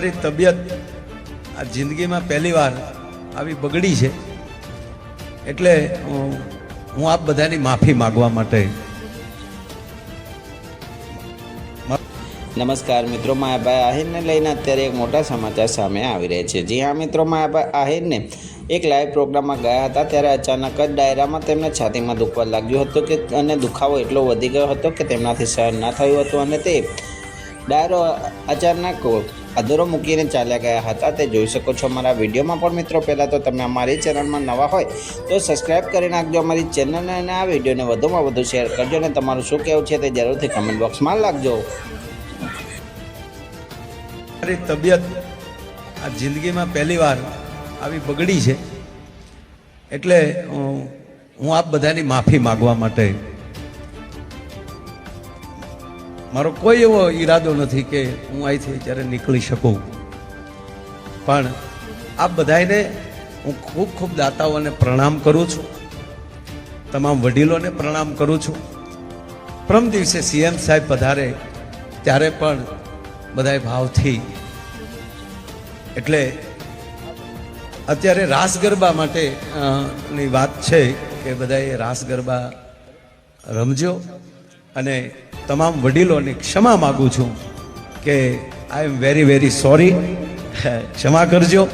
મારી તબિયત આ જિંદગીમાં પહેલી વાર આવી બગડી છે. એટલે હું હું આપ બધાની માફી માગવા માટે નમસ્કાર મિત્રો, માયાભાઈ આહિરને લઈને અત્યારે એક મોટા સમાચાર સામે આવી રહ્યા છે. જી હા મિત્રો, માયાભાઈ આહિરને એક લાઈવ પ્રોગ્રામમાં ગયા હતા, ત્યારે અચાનક જ ડાયરામાં તેમને છાતીમાં દુખવા લાગ્યું હતું કે અને દુખાવો એટલો વધી ગયો હતો કે તેમનાથી સહન ના થયું હતું અને તે ડાયરો અચાનક અધૂરો મૂકીને ચાલ્યા ગયા હતા. તે જોઈ શકો છો અમારા વિડીયોમાં પણ મિત્રો, પહેલાં તો તમે અમારી ચેનલમાં નવા હોય તો સબસ્ક્રાઈબ કરી નાખજો અમારી ચેનલને અને આ વિડીયોને વધુમાં વધુ શેર કરજો અને તમારું શું કહેવું છે તે જરૂરથી કમેન્ટ બોક્સમાં લાગજો મારી તબિયત આ જિંદગીમાં પહેલી વાર આવી બગડી છે. એટલે હું આપ બધાની માફી માગવા માટે મારો કોઈ એવો ઈરાદો નથી કે હું અહીંથી જ્યારે નીકળી શકું. પણ આપ બધાને હું ખૂબ ખૂબ દાતાઓને પ્રણામ કરું છું. તમામ વડીલોને પ્રણામ કરું છું. પ્રમ દિવસે સીએમ સાહેબ પધારે ત્યારે પણ બધાય ભાવથી. એટલે અત્યારે રાસ ગરબા માટે ની વાત છે કે બધાએ રાસ ગરબા રમજો અને તમામ વડીલોને ક્ષમા માગું છું કે I am very very sorry ક્ષમા કરજો.